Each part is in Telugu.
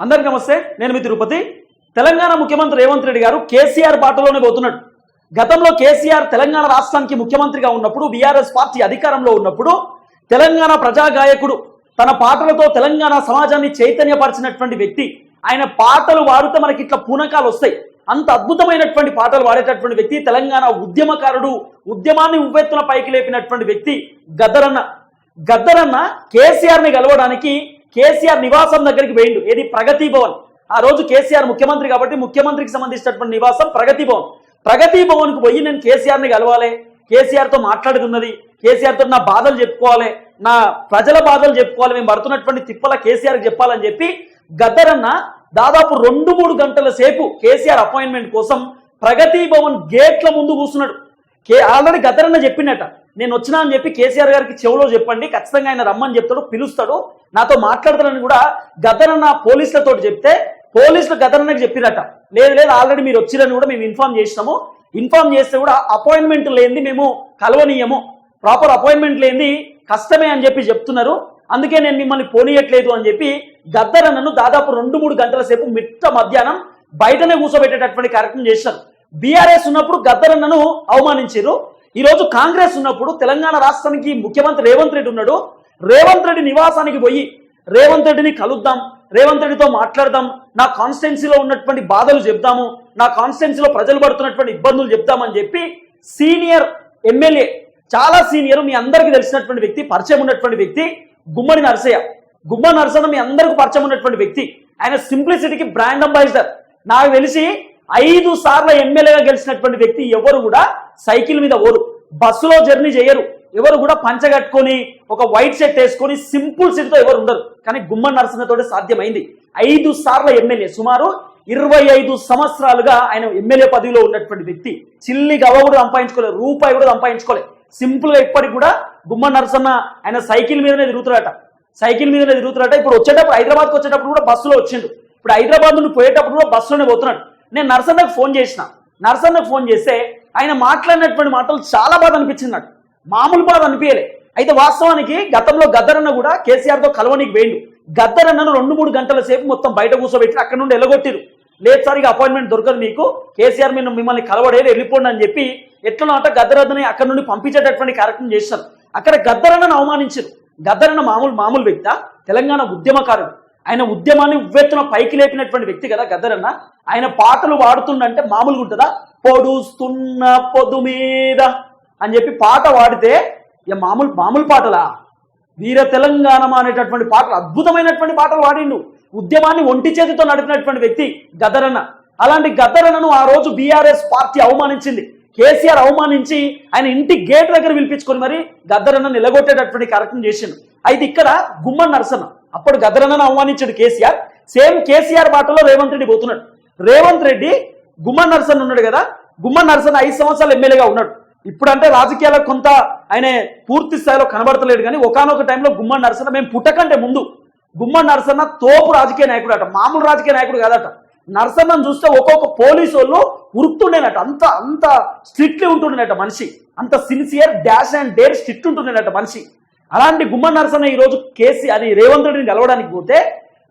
అందరికీ నమస్తే నేను మీ తిరుపతి. తెలంగాణ ముఖ్యమంత్రి రేవంత్ రెడ్డి గారు కేసీఆర్ బాటలోనే పోతున్నాడు గతంలో కేసీఆర్ తెలంగాణ రాష్ట్రానికి ముఖ్యమంత్రిగా ఉన్నప్పుడు బీఆర్ఎస్ పార్టీ అధికారంలో ఉన్నప్పుడు తెలంగాణ ప్రజాగాయకుడు తన పాటలతో తెలంగాణ సమాజాన్ని చైతన్యపరిచినటువంటి వ్యక్తి. ఆయన పాటలు వాడితే మనకి ఇట్లా పూనకాలు వస్తాయి. అంత అద్భుతమైనటువంటి పాటలు పాడేటటువంటి వ్యక్తి తెలంగాణ ఉద్యమకారుడు ఉద్యమాన్ని ఉవ్వెత్తున పైకి లేపినటువంటి వ్యక్తి గద్దరన్న. గద్దరన్న కేసీఆర్ని గెలవడానికి కేసీఆర్ నివాసం దగ్గరికి వేయండు ఏది? ప్రగతి భవన్. ఆ రోజు కేసీఆర్ ముఖ్యమంత్రి కాబట్టి ముఖ్యమంత్రికి సంబంధించినటువంటి నివాసం ప్రగతి భవన్. ప్రగతి భవన్కు పోయి నేను కేసీఆర్ని కలవాలి. కేసీఆర్తో మాట్లాడుతున్నది. కేసీఆర్తో నా బాధలు చెప్పుకోవాలి. నా ప్రజల బాధలు చెప్పుకోవాలి. మేము పడుతున్నటువంటి తిప్పల కేసీఆర్ చెప్పాలని చెప్పి గద్దరన్న దాదాపు రెండు మూడు గంటల సేపు కేసీఆర్ అపాయింట్మెంట్ కోసం ప్రగతి భవన్ గేట్ల ముందు కూర్చున్నాడు. కే ఆల్రెడీ గద్దరన్న చెప్పినట్ట. నేను వచ్చినా అని చెప్పి కేసీఆర్ గారికి చెవులో చెప్పండి. ఖచ్చితంగా ఆయన రమ్మని చెప్తాడు పిలుస్తాడు. నాతో మాట్లాడతానని కూడా గద్దరన్న పోలీసులతో చెప్తే పోలీసులు గద్దరన్నకి చెప్పిరట. లేదు లేదు ఆల్రెడీ మీరు వచ్చిరని కూడా మేము ఇన్ఫార్మ్ చేసినాము. ఇన్ఫార్మ్ చేస్తే కూడా అపాయింట్మెంట్ లేనిది మేము కలవనీయము. ప్రాపర్ అపాయింట్మెంట్ లేనిది కష్టమే అని చెప్పి చెప్తున్నారు. అందుకే నేను మిమ్మల్ని పోనీయట్లేదు అని చెప్పి గద్దరన్నను దాదాపు రెండు మూడు గంటల సేపు మిట్ట మధ్యాహ్నం బయటనే కూర్చోబెట్టేటటువంటి కార్యక్రమం చేశారు. బీఆర్ఎస్ ఉన్నప్పుడు గద్దరన్నను అవమానించారు. ఈ రోజు కాంగ్రెస్ ఉన్నప్పుడు తెలంగాణ రాష్ట్రానికి ముఖ్యమంత్రి రేవంత్ రెడ్డి ఉన్నాడు. రేవంత్ రెడ్డి నివాసానికి పోయి రేవంత్ రెడ్డిని కలుద్దాం రేవంత్ రెడ్డితో మాట్లాడదాం నా కాన్స్టిట్యున్సీలో ఉన్నటువంటి బాధలు చెప్దాము నా కాన్స్టిట్యున్సీలో ప్రజలు పడుతున్నటువంటి ఇబ్బందులు చెప్దామని చెప్పి సీనియర్ ఎమ్మెల్యే చాలా సీనియర్ మీ అందరికీ తెలిసినటువంటి వ్యక్తి పరిచయం ఉన్నటువంటి వ్యక్తి గుమ్మడి నరసయ్య. గుమ్మ నరసన్న మీ అందరికీ పరిచయం ఉన్నటువంటి వ్యక్తి. ఆయన సింప్లిసిటీకి బ్రాండ్ అంబాసిడర్. నాకు తెలిసి ఐదు సార్ల ఎమ్మెల్యేగా గెలిచినటువంటి వ్యక్తి ఎవరు కూడా సైకిల్ మీద ఓరు. బస్సులో జర్నీ చేయరు. ఎవరు కూడా పంచగట్టుకొని ఒక వైట్ షర్ట్ వేసుకొని సింపుల్ సిటీతో ఎవరు ఉండరు. కానీ గుమ్మ నరసింహతోటి సాధ్యమైంది. ఐదు సార్ల ఎమ్మెల్యే సుమారు ఇరవై ఐదు సంవత్సరాలుగా ఆయన ఎమ్మెల్యే పదవిలో ఉన్నటువంటి వ్యక్తి. చిల్లి గవ కూడా సంపాదించుకోలేదు రూపాయి కూడా సంపాదించుకోలేదు. సింపుల్గా ఇప్పటికి కూడా గుమ్మ నరసన్న ఆయన సైకిల్ మీదనే తిరుగుతున్నాడట. సైకిల్ మీదనే తిరుగుతున్నాడట. ఇప్పుడు వచ్చేటప్పుడు హైదరాబాద్కి వచ్చేటప్పుడు కూడా బస్సులో వచ్చిండు. ఇప్పుడు హైదరాబాద్ నుండి పోయేటప్పుడు కూడా బస్సులోనే పోతున్నాడు. నేను నరసన్నకు ఫోన్ చేసిన. నరసన్నకు ఫోన్ చేస్తే ఆయన మాట్లాడినటువంటి మాటలు చాలా బాధ అనిపించింది నాకు. మామూలు బాధ అనిపించలే. అయితే వాస్తవానికి గతంలో గద్దరన్న కూడా కేసీఆర్తో కలవనికి వేయండు గద్దరన్నను రెండు మూడు గంటల సేపు మొత్తం బయట కూర్చోబెట్టి అక్కడ నుండి ఎలగొట్టిరు లేదు సార్ ఇక అపాయింట్మెంట్ దొరకదు మీకు. కేసీఆర్ మీరు మిమ్మల్ని కలవడే వెళ్ళిపోండి అని చెప్పి ఎట్లా అంటే గద్దరన్నని అక్కడ నుండి పంపించేటటువంటి కార్యక్రమం చేశారు. అక్కడ గద్దరన్నను అవమానించారు. గద్దరన్న మామూలు మామూలు వ్యక్త? తెలంగాణ ఉద్యమకారుడు. ఆయన ఉద్యమాన్ని ఉవ్వెత్తున పైకి లేపినటువంటి వ్యక్తి కదా గద్దరన్న. ఆయన పాటలు వాడుతుండంటే మామూలుగా ఉంటుందా పొడుస్తున్న పొదు మీద అని చెప్పి పాట పాడితే ఇక మామూలు మామూలు పాటలా? వీర తెలంగాణ అనేటటువంటి పాటలు అద్భుతమైనటువంటి పాటలు పాడిండు. ఉద్యమాన్ని ఒంటి చేతితో నడిపినటువంటి వ్యక్తి గద్దరన్న అలాంటి గద్దరన్నను ఆ రోజు బీఆర్ఎస్ పార్టీ అవమానించింది. కేసీఆర్ అవమానించి ఆయన ఇంటి గేట్ దగ్గర పిలిపించుకొని మరి గద్దరన్న నిలగొట్టేటటువంటి కార్యక్రమం చేసిండు. అయితే ఇక్కడ గుమ్మ నరసన్న. అప్పుడు గద్దరన్నను అవమానించాడు కేసీఆర్. సేమ్ కేసీఆర్ బాటలో రేవంత్ రెడ్డి పోతున్నాడు. రేవంత్ రెడ్డి గుమ్మ నరసన్న ఉన్నాడు కదా గుమ్మ నరసన్న ఐదు సంవత్సరాలు ఎమ్మెల్యేగా ఉన్నాడు. ఇప్పుడంటే రాజకీయాలకు కొంత ఆయన పూర్తి స్థాయిలో కనబడతలేడు కానీ ఒకనొక టైంలో గుమ్మడి నరసన్న మేము పుట్టకంటే ముందు గుమ్మడి నరసన్న తోపు రాజకీయ నాయకుడు అట మామూలు రాజకీయ నాయకుడు కాదట. నరసన్నను చూస్తే ఒక్కొక్క పోలీసు వాళ్ళు ఉరుకుతుండేనట అంత అంత స్ట్రిక్ట్లీ ఉంటుండేనట మనిషి. అంత sincere dash and dare strict ఉంటుండేనట మనిషి. అలాంటి గుమ్మడి నరసన్న ఈరోజు కేసీ అది రేవంత్ రెడ్డిని కలవడానికి పోతే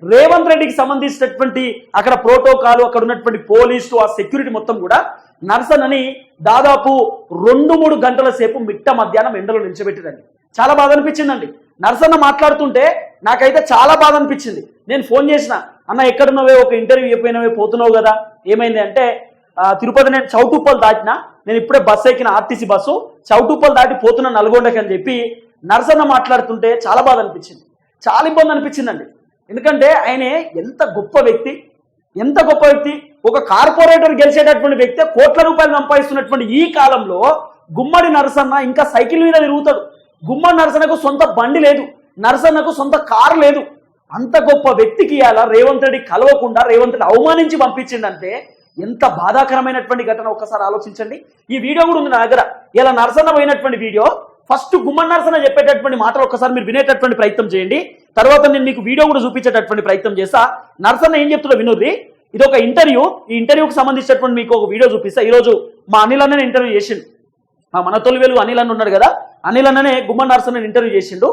రేవంత్ రెడ్డికి సంబంధించినటువంటి అక్కడ ప్రోటోకాల్ అక్కడ ఉన్నటువంటి పోలీసు ఆ సెక్యూరిటీ మొత్తం కూడా నరసన్నని దాదాపు రెండు మూడు గంటల సేపు మిట్ట మధ్యాహ్నం ఎండలో నిలిచబెట్టిరండి చాలా బాధ అనిపించిందండి. నర్సన్న మాట్లాడుతుంటే నాకైతే చాలా బాధ అనిపించింది. నేను ఫోన్ చేసిన అన్న ఎక్కడున్నావే? ఒక ఇంటర్వ్యూ అయిపోయినవే? పోతున్నావు కదా? ఏమైంది? అంటే తిరుపతి నేను చౌటుప్పలు దాటినా నేను ఇప్పుడే బస్సు ఎక్కిన ఆర్టీసీ బస్సు చౌటుప్పలు దాటి పోతున్నా నల్గొండకి అని చెప్పి నరసన్న మాట్లాడుతుంటే చాలా బాధ అనిపించింది. చాలా ఇబ్బంది అనిపించిందండి. ఎందుకంటే ఆయన ఎంత గొప్ప వ్యక్తి ఎంత గొప్ప వ్యక్తి ఒక కార్పొరేటర్ గెలిచేటటువంటి వ్యక్తి కోట్ల రూపాయలు సంపాదిస్తున్నటువంటి ఈ కాలంలో గుమ్మడి నరసన్న ఇంకా సైకిల్ మీద తిరుగుతాడు. గుమ్మడి నరసన్నకు సొంత బండి లేదు నరసన్నకు సొంత కారు లేదు. అంత గొప్ప వ్యక్తికి ఇవాళ రేవంత్ రెడ్డి కలవకుండా రేవంత్ రెడ్డి అవమానించి పంపించిండంటే ఎంత బాధాకరమైనటువంటి ఘటన? ఒక్కసారి ఆలోచించండి. ఈ వీడియో కూడా ఉంది నా దగ్గర. ఇలా నరసన్న పోయినటువంటి వీడియో ఫస్ట్ గుమ్మన్ నరసన్న చెప్పేటటువంటి మాటలు ఒక్కసారి మీరు వినేటటువంటి ప్రయత్నం చేయండి. తర్వాత నేను మీకు వీడియో కూడా చూపించేటటువంటి ప్రయత్నం చేస్తా. నరసన్న ఏం చెప్తున్నా వినుర్రి? ఇది ఒక ఇంటర్వ్యూ. ఈ ఇంటర్వ్యూకి సంబంధించినటువంటి మీకు ఒక వీడియో చూపిస్తా. ఈరోజు మా అనిల్ అన్న ఇంటర్వ్యూ చేసిండు. మా మన తొలివేలు అనిల్ అన్న ఉన్నాడు కదా అనిల్ అన్ననే గుమ్మన్ నరసన్న ఇంటర్వ్యూ చేసిండు.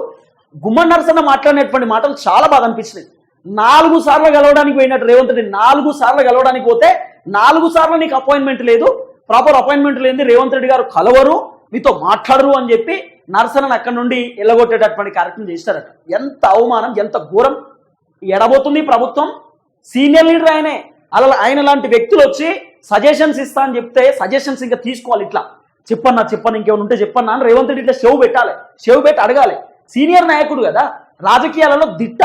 గుమ్మన్ నరసన్న మాట్లాడినటువంటి మాటలు చాలా బాగా అనిపించినాయి. నాలుగు సార్లు గెలవడానికి పోయినట్టు రేవంత్ రెడ్డి నాలుగు సార్లు గెలవడానికి పోతే నాలుగు సార్లు నీకు అపాయింట్మెంట్ లేదు. ప్రాపర్ అపాయింట్మెంట్ లేని రేవంత్ రెడ్డి గారు కలవరు. మీతో మాట్లాడరు అని చెప్పి నరసనని అక్కడి నుండి ఎల్లగొట్టేటటువంటి కార్యక్రమం చేస్తారట ఎంత అవమానం ఎంత ఘోరం. ఎడబోతుంది ప్రభుత్వం. సీనియర్ లీడర్ ఆయనే. అలా ఆయన లాంటి వ్యక్తులు వచ్చి సజెషన్స్ ఇస్తా అని చెప్తే సజెషన్స్ ఇంకా తీసుకోవాలి ఇట్లా. చెప్పన్నా చెప్పన్నా ఇంకేమైనా ఉంటే చెప్పన్నా అని రేవంత్ రెడ్డి ఇట్లా షెవ్ పెట్టాలి. షెవ్ పెట్టి అడగాలి. సీనియర్ నాయకుడు కదా రాజకీయాలలో దిట్ట.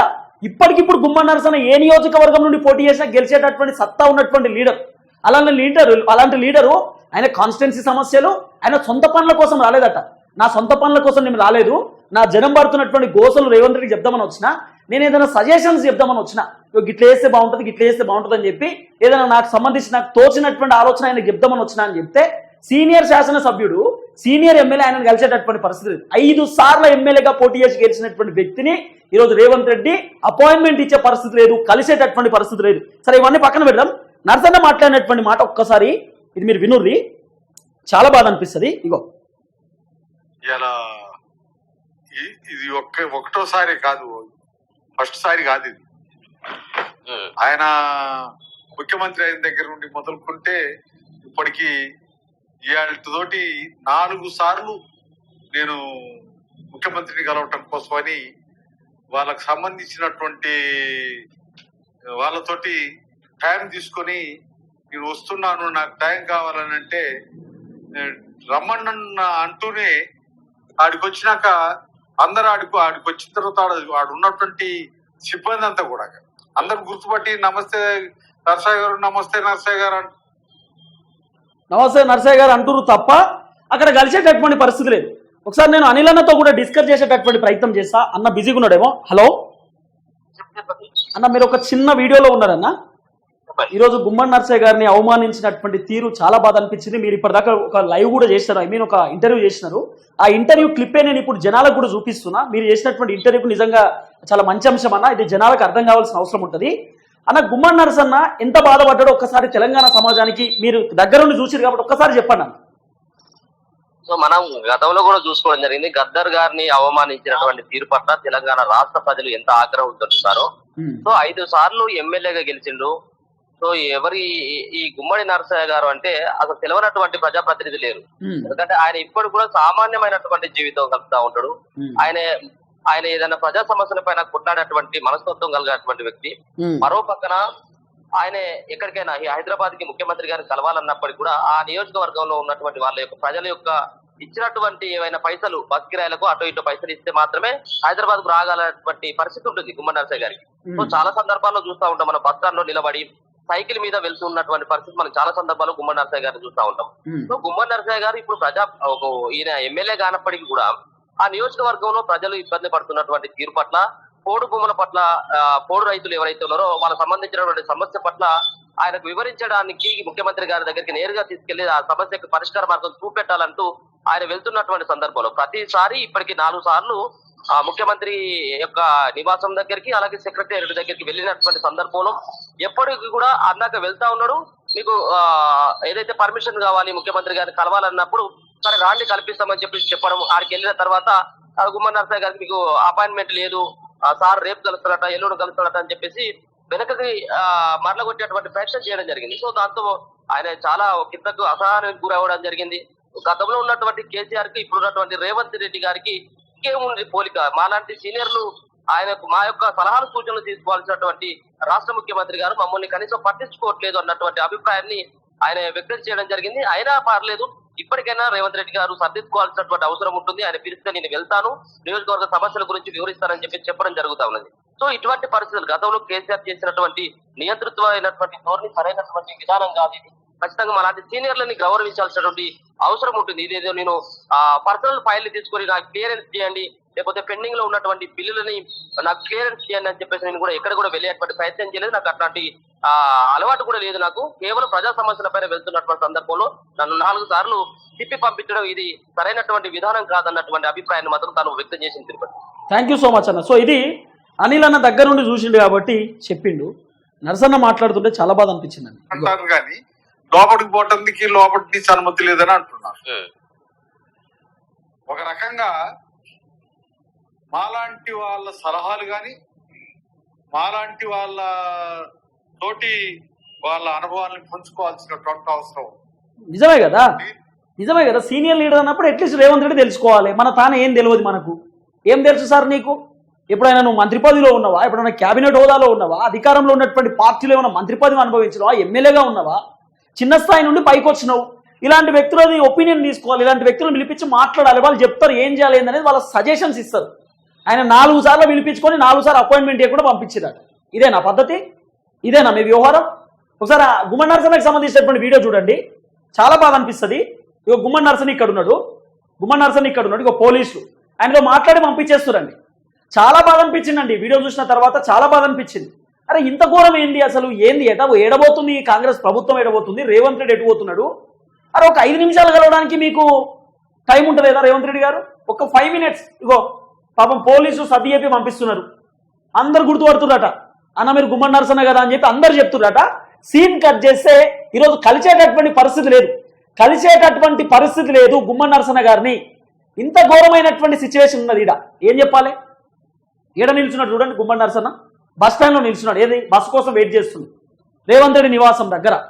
ఇప్పటికిప్పుడు గుమ్మ నరసన ఏ నియోజకవర్గం నుండి పోటీ చేసినా గెలిచేటటువంటి సత్తా ఉన్నటువంటి లీడర్. అలాంటి లీడరు అలాంటి లీడరు ఆయన కాన్స్టిట్యున్సీ సమస్యలు ఆయన సొంత పనుల కోసం రాలేదట. నా సొంత పనుల కోసం నేను రాలేదు. నా జనం పడుతున్నటువంటి గోసలు రేవంత్ రెడ్డికి చెప్దామని వచ్చిన నేను ఏదైనా సజెషన్స్ చెప్దామని వచ్చిన గిట్ల వేస్తే బాగుంటుంది గిట్ల వేస్తే బాగుంటుంది అని చెప్పి ఏదైనా నాకు సంబంధించి నాకు తోచినటువంటి ఆలోచన ఆయన చెప్దామని వచ్చిన అని చెప్తే సీనియర్ శాసనసభ్యుడు సీనియర్ ఎమ్మెల్యే ఆయన కలిసేటటువంటి పరిస్థితి ఐదు సార్లు ఎమ్మెల్యేగా పోటీ చేసి గెలిచినటువంటి వ్యక్తిని ఈరోజు రేవంత్ రెడ్డి అపాయింట్మెంట్ ఇచ్చే పరిస్థితి లేదు కలిసేటటువంటి పరిస్థితి లేదు. సరే ఇవన్నీ పక్కన పెడదాం. నర్సన్న మాట్లాడినటువంటి మాట ఒక్కసారి ఇది మీరు వినుర్రి చాలా బాధ అనిపిస్తుంది. ఇగో. ఇలా ఇది ఒక్క ఒకటోసారి కాదు. ఫస్ట్ సారి కాదు ఇది. ఆయన ముఖ్యమంత్రి అయిన దగ్గర నుండి మొదలుకుంటే ఇప్పటికి ఇవాళతోటి నాలుగు సార్లు నేను ముఖ్యమంత్రిని కలవటం కోసమని వాళ్ళకు సంబంధించినటువంటి వాళ్ళతోటి టైం తీసుకొని నేను వస్తున్నాను నాకు టైం కావాలని అంటే రమ్మన్న అంటూనే ఆడికి వచ్చినాక అందరు ఆడికి ఆడికి వచ్చిన తర్వాత ఆడు ఉన్నటువంటి సిబ్బంది అంతా కూడా అందరు గుర్తుపట్టి నమస్తే నర్సయ్య గారు నమస్తే నర్సయ్య గారు అంట నమస్తే నర్సయ్య గారు అంటున్నారు తప్ప అక్కడ కలిసేటటువంటి పరిస్థితి లేదు. ఒకసారి నేను అనిల్ అన్నతో కూడా డిస్కస్ చేసేటటువంటి ప్రయత్నం చేస్తా. అన్న బిజీగా ఉన్నాడేమో హలో? అన్న మీరు ఒక చిన్న వీడియోలో ఉన్నారన్నా? ఈరోజు గుమ్మడి నర్సయ్య గారిని అవమానించినటువంటి తీరు చాలా బాధ అనిపించింది. మీరు ఇప్పటిదాకా ఒక లైవ్ కూడా చేశారు. ఐ మీన్ ఒక ఇంటర్వ్యూ చేసినారు. ఆ ఇంటర్వ్యూ క్లిప్పే నేను ఇప్పుడు జనాలకు కూడా చూపిస్తున్నా. మీరు చేసినటువంటి ఇంటర్వ్యూకి నిజంగా చాలా మంచి అంశం అన్న. ఇది జనాలకు అర్థం కావాల్సిన అవసరం ఉంటుంది. అన్న గుమ్మడి నరసన్న ఎంత బాధపడ్డాడో ఒక్కసారి తెలంగాణ సమాజానికి మీరు దగ్గరుండి చూసిరు కాబట్టి ఒక్కసారి చెప్పండి అన్న. సో మనం గతంలో కూడా చూసుకోవడం జరిగింది. గద్దర్ గారిని అవమానించినటువంటి తీరు పట్ల తెలంగాణ రాష్ట్ర ప్రజలు ఎంత ఆగ్రహం చూస్తున్నారో ఉమ్, సో ఐదు సార్లు ఎమ్మెల్యేగా గెలిచిండు. సో ఎవరి ఈ- గుమ్మడి నరసయ్య గారు అంటే అసలు తెలియనటువంటి ప్రజాప్రతినిధి లేరు. ఎందుకంటే ఆయన ఇప్పుడు కూడా సామాన్యమైనటువంటి జీవితం కలుపుతా ఉంటాడు. ఆయన ఆయన ఏదైనా ప్రజా సమస్యల పైన కొట్లాడేటువంటి మనస్తత్వం కలిగినటువంటి వ్యక్తి. మరో పక్కన ఆయన ఎక్కడికైనా హైదరాబాద్కి ముఖ్యమంత్రి గారిని కలవాలన్నప్పటికీ కూడా ఆ నియోజకవర్గంలో ఉన్నటువంటి వాళ్ళ యొక్క ప్రజల యొక్క ఇచ్చినటువంటి ఏవైనా పైసలు బస్ కిరాయిలకు అటు ఇటు పైసలు ఇస్తే మాత్రమే హైదరాబాద్కు రాగలటువంటి పరిస్థితి ఉంటుంది గుమ్మడి నరసయ్య గారికి. సో చాలా సందర్భాల్లో చూస్తా ఉంటాం మనం బస్ స్టాండ్లో నిలబడి సైకిల్ మీద వెళ్తున్నటువంటి పరిస్థితి మనం చాలా సందర్భాల్లో గుమ్మడి నరసయ్య గారిని చూస్తా ఉంటాం. సో గుమ్మడి నరసయ్య గారు ఇప్పుడు ప్రజా ఒక ఈయన ఎమ్మెల్యే కానప్పటికీ కూడా ఆ నియోజకవర్గంలో ప్రజలు ఇబ్బంది పడుతున్నటువంటి తీరు పట్ల పోడు భూముల పట్ల పోడు రైతులు ఎవరైతే ఉన్నారో వాళ్ళకి సంబంధించినటువంటి సమస్య పట్ల ఆయనకు వివరించడానికి ముఖ్యమంత్రి గారి దగ్గరికి నేరుగా తీసుకెళ్ళి ఆ సమస్యకు పరిష్కార మార్గం చూపెట్టాలంటూ ఆయన వెళ్తున్నటువంటి సందర్భంలో ప్రతిసారి ఇప్పటికి నాలుగు సార్లు ఆ ముఖ్యమంత్రి యొక్క నివాసం దగ్గరికి అలాగే సెక్రటేరియట్ దగ్గరికి వెళ్ళినటువంటి సందర్భంలో ఎప్పటికి కూడా అన్నాక వెళ్తా ఉన్నాడు. మీకు ఏదైతే పర్మిషన్ కావాలి ముఖ్యమంత్రి గారిని కలవాలన్నప్పుడు సరే రాండి కల్పిస్తామని చెప్పి చెప్పడం ఆడికి వెళ్ళిన తర్వాత గుమ్మన్ నరసయ్య గారికి మీకు అపాయింట్మెంట్ లేదు ఆ సార్ రేపు కలుస్తాడట ఎల్లుండి కలుస్తాడట అని చెప్పేసి వెనకకి మరల మరలగొట్టేటువంటి ప్రయత్నం చేయడం జరిగింది. సో దాంతో ఆయన చాలా కిందకు అసహనానికి గురవడం జరిగింది. గతంలో ఉన్నటువంటి కేసీఆర్కి ఇప్పుడు ఉన్నటువంటి రేవంత్ రెడ్డి గారికి ఇంకేముంది పోలిక? మాలాంటి సీనియర్లు ఆయనకు మా యొక్క సలహాలు సూచనలు తీసుకోవాల్సినటువంటి రాష్ట్ర ముఖ్యమంత్రి గారు మమ్మల్ని కనీసం పట్టించుకోవట్లేదు అన్నటువంటి అభిప్రాయాన్ని ఆయన వ్యక్తం చేయడం జరిగింది. అయినా పర్లేదు ఇప్పటికైనా రేవంత్ రెడ్డి గారు సర్దిద్దుకోవాల్సినటువంటి అవసరం ఉంటుంది. ఆయన పిలిస్తే నేను వెళ్తాను నియోజకవర్గ సమస్యల గురించి వివరిస్తానని చెప్పి చెప్పడం జరుగుతా ఉన్నది. సో ఇటువంటి పరిస్థితులు గతంలో కేసీఆర్ చేసినటువంటి నియంతృత్వ అయినటువంటి ధోరణి సరైనటువంటి విధానం కాదు ఇది. ఖచ్చితంగా అలాంటి సీనియర్లని గౌరవించాల్సినటువంటి అవసరం ఉంటుంది. ఇదేదో నేను ఆ పర్సనల్ ఫైల్ తీసుకొని నాకు క్లియరెన్స్ చేయండి లేకపోతే పెండింగ్లో ఉన్నటువంటి బిల్లులని నాకు క్లియరెన్స్ చేయండి అని చెప్పేసి నేను కూడా ఎక్కడ కూడా వెళ్ళేటువంటి ప్రయత్నం చేయలేదు. నాకు అట్లాంటి ఆ అలవాటు కూడా లేదు నాకు. కేవలం ప్రజా సమస్యల పైన వెళ్తున్నటువంటి సందర్భంలో నన్ను నాలుగు సార్లు తిప్పి పంపించడం ఇది సరైనటువంటి విధానం కాదన్నటువంటి అభిప్రాయాన్ని మాత్రం తాను వ్యక్తం చేసింది Tirupati. Thank you so much అన్న. సో ఇది అనిల్ అన్న దగ్గర నుండి చూసిండు కాబట్టి చెప్పిండు. నరసన్న మాట్లాడుతుంటే చాలా బాధ అనిపించింది కానీ లోపలికి పోవటానికి లోపలి నుంచి అనుమతి లేదని అంటున్నారు. ఒక రకంగా మాలాంటి వాళ్ళ సలహాలు కానీ మాలాంటి వాళ్ళ తోటి వాళ్ళ అనుభవాన్ని పంచుకోవాల్సినటువంటి అవసరం. నిజమే కదా? నిజమే కదా? సీనియర్ లీడర్ అన్నప్పుడు అట్లీస్ట్ రేవంత్ రెడ్డి తెలుసుకోవాలి. మన తానే ఏం తెలియదు మనకు. ఏం తెలుసు సార్ నీకు? ఎప్పుడైనా నువ్వు మంత్రి పదవిలో ఉన్నావా? ఎప్పుడైనా క్యాబినెట్ హోదాలో ఉన్నావా? అధికారంలో ఉన్నటువంటి పార్టీలో ఏమైనా మంత్రి పదవి అనుభవించినావా? ఎమ్మెల్యేగా ఉన్నావా? చిన్న స్థాయి నుండి పైకి వచ్చినావు. ఇలాంటి వ్యక్తులని ఒపీనియన్ తీసుకోవాలి. ఇలాంటి వ్యక్తులను పిలిపించి మాట్లాడాలి. వాళ్ళు చెప్తారు ఏం చేయాలి ఏందనేది వాళ్ళ సజెషన్స్ ఇస్తారు. ఆయన నాలుగు సార్లు పిలిపించుకొని నాలుగు సార్లు అపాయింట్మెంట్ కూడా పంపించారు ఇదేనా పద్ధతి. ఇదేనా మీ వ్యవహారం. ఒకసారి ఆ గుమ్మడి నరసనకి సంబంధించినటువంటి వీడియో చూడండి. చాలా బాగా అనిపిస్తుంది. ఇక గుమ్మడి నరసన్ ఇక్కడ ఉన్నాడు. గుమ్మడి నరసన్ ఇక్కడ ఉన్నాడు. ఇక పోలీసులు. ఆయనతో మాట్లాడి పంపించేస్తారండి చాలా బాధ అనిపించిందండి. వీడియో చూసిన తర్వాత చాలా బాధ అనిపించింది. అరే ఇంత ఘోరం ఏంది అసలు? ఏంది? ఎట ఏడబోతుంది? కాంగ్రెస్ ప్రభుత్వం ఏడబోతుంది? రేవంత్ రెడ్డి ఎటుపోతున్నాడు అరే ఒక ఐదు నిమిషాలు కలవడానికి మీకు టైం ఉంటుంది కదా రేవంత్ రెడ్డి గారు? ఒక ఫైవ్ మినిట్స్ ఇగో పాపం పోలీసు సతి పంపిస్తున్నారు. అందరు గుర్తుపడుతున్నారట. అన్న మీరు గుమ్మడి నరసన్న కదా అని చెప్పి అందరు చెప్తున్నారట. సీన్ కట్ చేస్తే ఈరోజు కలిసేటటువంటి పరిస్థితి లేదు. కలిసేటటువంటి పరిస్థితి లేదు గుమ్మడి నరసన్న గారిని. ఇంత ఘోరమైనటువంటి సిచ్యువేషన్ ఉన్నది ఈడ. ఏం చెప్పాలి? ఈడ నిల్చున్నాడు చూడండి గుమ్మడి నరసన్న. బస్ స్టాండ్లో నిల్చున్నాడు. ఏది? బస్ కోసం వెయిట్ చేస్తుంది. రేవంత్ రెడ్డి నివాసం దగ్గర.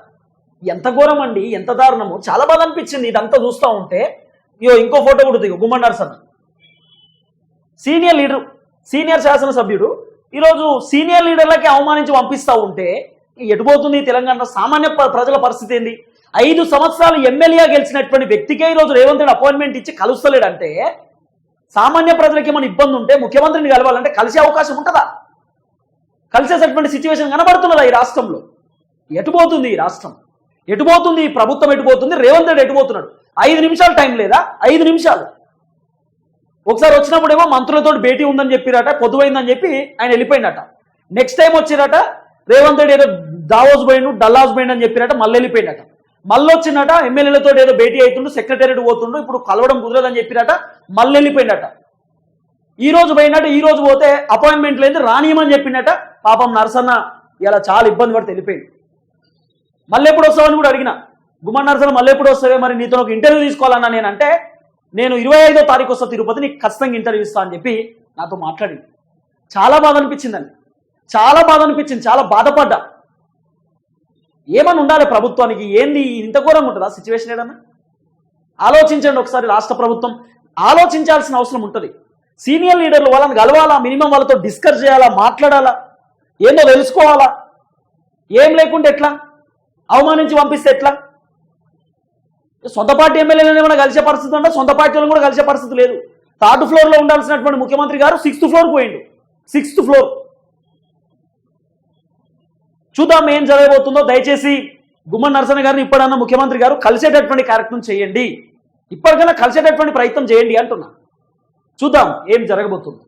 ఎంత ఘోరం అండి ఎంత దారుణము. చాలా బాధ అనిపించింది ఇదంతా చూస్తూ ఉంటే. ఇయో ఇంకో ఫోటో కూడా దిగు గుమ్మన్నారు సార్. సీనియర్ లీడర్ సీనియర్ శాసనసభ్యుడు ఈరోజు సీనియర్ లీడర్లకి అవమానించి పంపిస్తూ ఉంటే ఎటుపోతుంది తెలంగాణ సామాన్య ప్ర- ప్రజల పరిస్థితి ఏంది? ఐదు సంవత్సరాలు ఎమ్మెల్యే గెలిచినటువంటి వ్యక్తికే ఈరోజు రేవంత్ రెడ్డి అపాయింట్మెంట్ ఇచ్చి కలుస్తలేడంటే సామాన్య ప్రజలకి ఏమైనా ఇబ్బంది ఉంటే ముఖ్యమంత్రిని కలవాలంటే కలిసే అవకాశం ఉంటుందా? కలిసేటటువంటి సిచ్యువేషన్ కనబడుతున్నదా ఈ రాష్ట్రంలో? ఎటుపోతుంది ఈ రాష్ట్రం? ఎటుపోతుంది ఈ ప్రభుత్వం ఎటుపోతుంది రేవంత్ రెడ్డి ఎటుపోతున్నాడు ఐదు నిమిషాలు టైం లేదా? ఐదు నిమిషాలు. ఒకసారి వచ్చినప్పుడేమో మంత్రులతో భేటీ ఉందని చెప్పిరట పొద్దుపోయిందని చెప్పి ఆయన వెళ్ళిపోయిందట. నెక్స్ట్ టైం వచ్చిరట రేవంత్ రెడ్డి ఏదో దావోస్ పోయిండు డల్లాస్ పోయిండు అని చెప్పిరట మళ్ళీ వెళ్ళిపోయిందట. మళ్ళీ వచ్చిందట ఎమ్మెల్యేలతో ఏదో భేటీ అవుతుండు సెక్రటేరియట్ పోతుండు ఇప్పుడు కలవడం కుదరదని చెప్పిరట మళ్ళీ వెళ్ళిపోయిందట. ఈ రోజు పోయినట్టు ఈ రోజు పోతే అపాయింట్మెంట్ లేదు రానియమని చెప్పినట పాపం నరసన్న ఇలా చాలా ఇబ్బంది పడితే వెళ్ళిపోయింది మళ్ళీ ఎప్పుడు వస్తావని కూడా అడిగిన. గుమ్మడి నరసన్న మళ్ళీ ఎప్పుడు వస్తావే మరి నీతో ఒక ఇంటర్వ్యూ తీసుకోవాలన్నా నేనంటే నేను ఇరవై ఐదో తారీఖు వస్తా తిరుపతి నీకు ఖచ్చితంగా ఇంటర్వ్యూ ఇస్తా అని చెప్పి నాతో మాట్లాడింది చాలా బాధ అనిపించిందండి చాలా బాధ అనిపించింది చాలా బాధపడ్డా. ఏమని ఉండాలి ప్రభుత్వానికి? ఏంది? ఇంత ఘోరంగా ఉంటుందా సిచ్యువేషన్ ఏదన్నా? ఆలోచించండి ఒకసారి రాష్ట్ర ప్రభుత్వం. ఆలోచించాల్సిన అవసరం ఉంటుంది. సీనియర్ లీడర్లు వాళ్ళని కలవాలా? మినిమం వాళ్ళతో డిస్కస్ చేయాలా? మాట్లాడాలా? ఏందో తెలుసుకోవాలా? ఏం లేకుంటే ఎట్లా? అవమానించి పంపిస్తే ఎట్లా? సొంత పార్టీ ఎమ్మెల్యేలను ఏమైనా కలిసే పరిస్థితి ఉంటే సొంత పార్టీలను కూడా కలిసే పరిస్థితి లేదు. థర్డ్ ఫ్లోర్లో ఉండాల్సినటువంటి ముఖ్యమంత్రి గారు సిక్స్త్ ఫ్లోర్ పోయిండు. Sixth floor. చూద్దాం ఏం జరగబోతుందో. దయచేసి గుమ్మన్ నరసన్న గారిని ఇప్పుడన్నా ముఖ్యమంత్రి గారు కలిసేటటువంటి కార్యక్రమం చేయండి. ఇప్పటికైనా కలిసేటటువంటి ప్రయత్నం చేయండి అంటున్నా. చూద్దాం ఏం జరగబోతుంది.